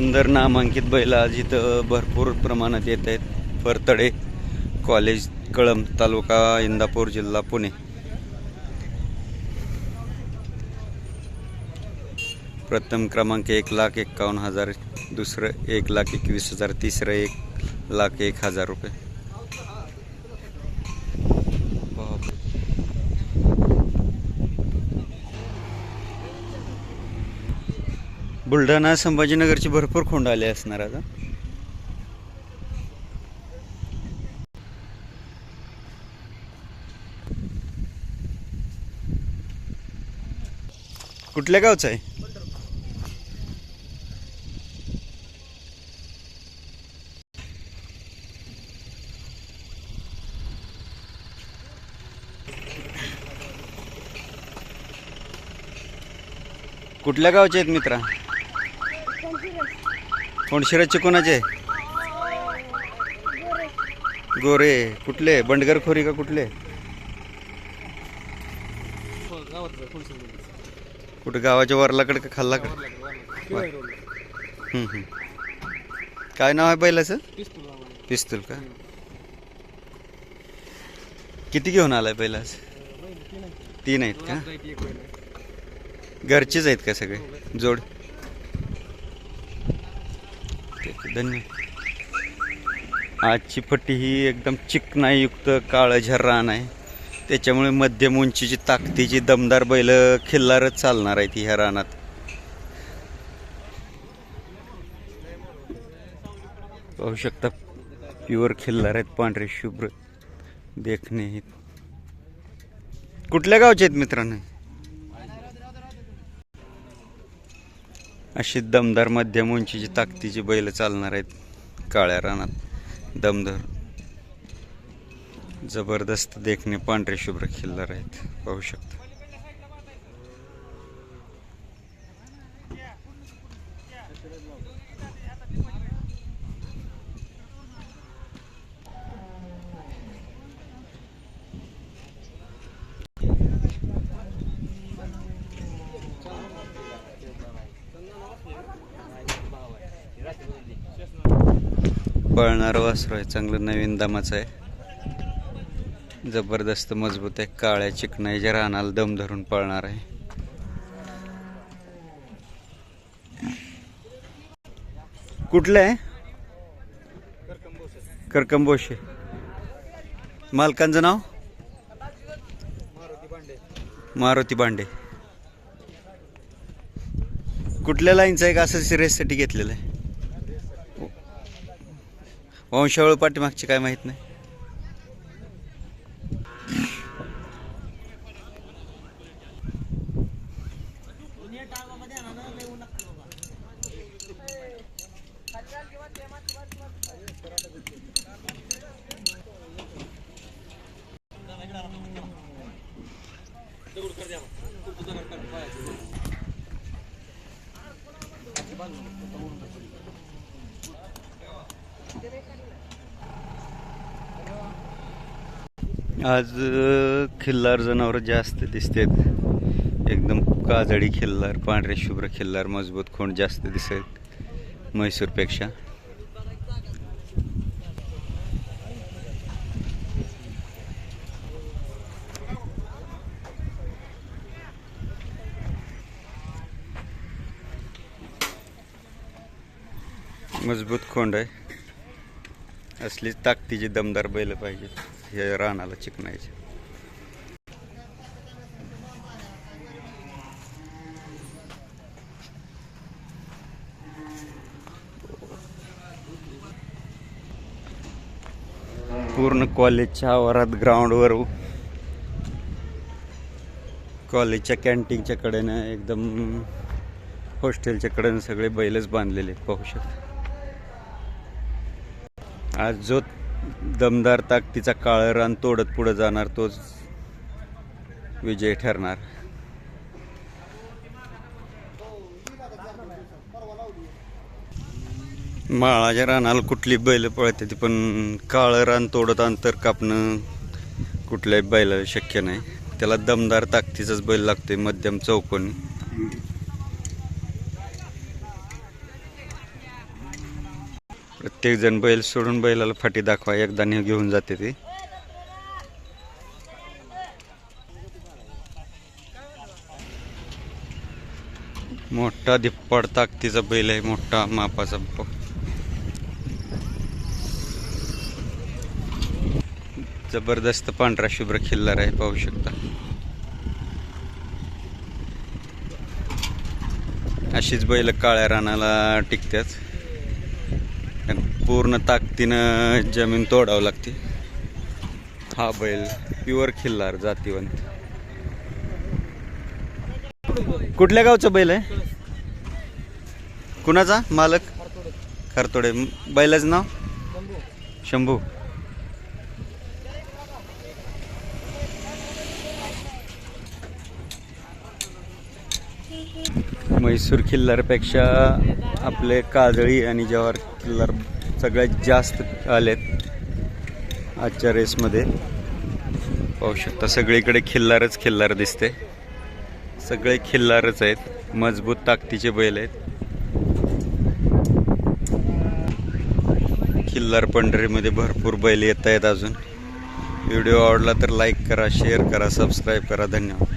सुंदर नामांकित बैल आज इथं भरपूर प्रमाणात येत आहेत. फरतडे कॉलेज कळंब तालुका इंदापूर जिल्हा पुणे. प्रथम क्रमांक एक लाख एक्कावन्न हजार दुसरं एक लाख एकवीस हजार तिसरं एक लाख एक हजार रुपये. बुलढाणा संभाजीनगरची भरपूर खोंड आले असणार आता. कुठल्या गावचं आहे? कुठल्या गावचे आहेत मित्रा? कोणशिराचे कोणाचे? गोरे. कुठले? बंडगर खोरी का कुठले? कुठे गावाच्या वरलाकडे का खाल्लाकडे? काय नाव आहे बैलाचं? पिस्तूल का? किती घेऊन आलाय बैलाच तीन आहेत का? घरचेच आहेत का सगळे? जोड? धन्य. आजची पट्टी ही एकदम चिकनायुक्त काळं झर्रान आहे त्याच्यामुळे मध्यम उंचीची ताकदीची दमदार बैल खिल्लारच चालणार आहेत ह्या रानात. पाहू शकता प्युअर खिल्लार आहेत पांढरे शुभ्र देखणे. कुठल्या गावचे आहेत मित्रांनो? अशी दमदार मध्यम उंचीची ताकदीची बैल चालणार आहेत काळ्या रानात. दमदार. जबरदस्त देखणे पांढरे शुभ्र खिल्लार आहेत. पाहू शकता. पळणारं वासरू आहे चांगलं नवीन दमाचं आहे. जबरदस्त मजबूत आहे काळ्या चिकनाईच्या रानाला दम धरून पळणार आहे. कुठलं आहे? करकंबोशे. मालकांचं नाव? मारुती बांडे कुठल्या लाईनचं आहे? का असं सिरियससाठी घेतलेलं आहे? वंशावळ पाठीमागची काय माहीत नाही. आज खिल्लार जनावर जास्त दिसतात. एकदम काजळी खिल्लार पांढरे शुभ्र खिल्लार मजबूत खोंड जास्त दिसत म्हैसूरपेक्षा मजबूत खोंड आहे. असलीच ताकदीची दमदार बैल पाहिजे हे रानाला चिकनायचे पूर्ण कॉलेजच्या आवारात ग्राउंडवर कॉलेजच्या कॅन्टीनच्या कडेनं एकदम हॉस्टेलच्या कडेनं सगळे बैलच बांधलेले आहेत, पाहू शकता. आज जो दमदार ताकदीचा काळं रान तोडत पुढे जाणार तोच विजय ठरणार. माळाच्या रानाला कुठली बैल पळते ती पण काळं रान तोडत अंतर कापणं कुठल्याही बैलाला शक्य नाही. त्याला दमदार ताकदीचाच बैल लागतोय मध्यम चौकोनी. प्रत्येक जण बैल सोडून बैलाला फाटी दाखवा एकदा ने घेऊन जाते ती. मोठा धिप्पड ताकदीचा बैल आहे मोठा मापाचा जबरदस्त पांढरा शुभ्र खिल्लार आहे पाहू शकता. अशीच बैल काळ्या रानाला टिकतात पूर्ण ताकदीनं जमीन तोडावं लागते. हा बैल प्युअर खिल्लार जातीवंत. कुठल्या गावचं बैल आहे? कुणाचा? मालक? खरतोडे. बैलाचं नाव? शंभू. म्हैसूर खिल्लारपेक्षा आपले काजळी आणि जवाहर किल्लार सगळ्यात जास्त आलेत आजच्या रेसमध्ये. पाहू शकता सगळीकडे खिल्लारच खिल्लार दिसते. सगळे खिल्लारच आहेत. मजबूत ताकदीचे बैल आहेत. खिल्लार पंढरीमध्ये भरपूर बैल येत आहेत अजून. व्हिडिओ आवडला तर लाईक करा शेअर करा सबस्क्राईब करा. धन्यवाद.